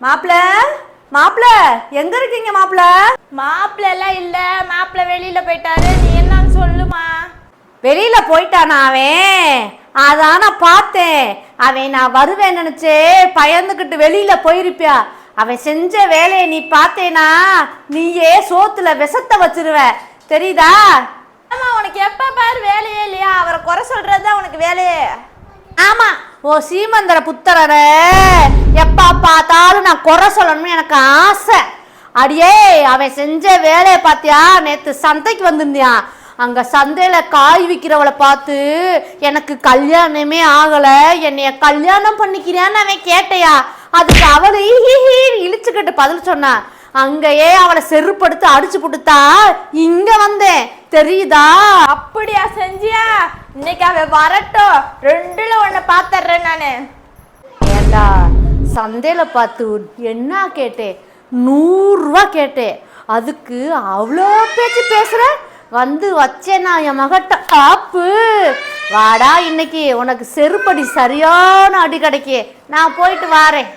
மாப்பிள மாப்பிள எங்க இருக்கீங்க மாப்பிள மாப்பிள்ள எல்லாம் இல்ல மாப்பிள்ள வெளியில போயிட்டாரு. நீ என்னன்னு சொல்லுமா? வெளியில போயிட்டானா அவன்? அதான் நான் பார்த்தேன். அவன் நான் வருவேன் நினைச்சே பயந்துக்கிட்டு வெளியில போயிருப்பியா? அவன் செஞ்ச வேலையை நீ பார்த்தேனா? நீயே சோத்துல விஷத்தை வச்சிருவ. தெரியுதா? ஆமா உனக்கு எப்ப பாரு வேலையே இல்லையா? அவரை குறை சொல்றதுதான் உனக்கு வேலையே. ஓ சீமந்தர புத்தரரே எப்ப பார்த்தாலும் நான் குறை சொல்லணும்னு எனக்கு ஆசை. அடியே அவன் செஞ்ச வேலையை பார்த்தியா? நேத்து சந்தைக்கு வந்திருந்தியான் அங்க சந்தையில காய் விற்கிறவளை பார்த்து எனக்கு கல்யாணமே ஆகல என்னைய கல்யாணம் பண்ணிக்கிறியான்னு அவன் கேட்டையா? அதுக்கு அவளை இழிச்சுக்கிட்டு பதில் சொன்னான் அங்கேயே அவளை செருப்படுத்து அடிச்சு கொடுத்தா இங்க வந்தேன் தெரியுதா? அப்படியா செஞ்சியா? இன்னைக்கு அவ வரட்டும். ரெண்டுல ஒண்ணு பாத்துறேன் நானு. ஏண்டா சந்தையில் பார்த்து என்ன கேட்டேன் நூறுரூவா கேட்டேன் அதுக்கு அவ்வளோ பேச்சு பேசுகிற வந்து வச்சேன் நான் என் மகட்ட ஆப்பு வாடா இன்னைக்கு உனக்கு செருப்படி சரியான அடி கிடைக்கே. நான் போயிட்டு வாரேன்.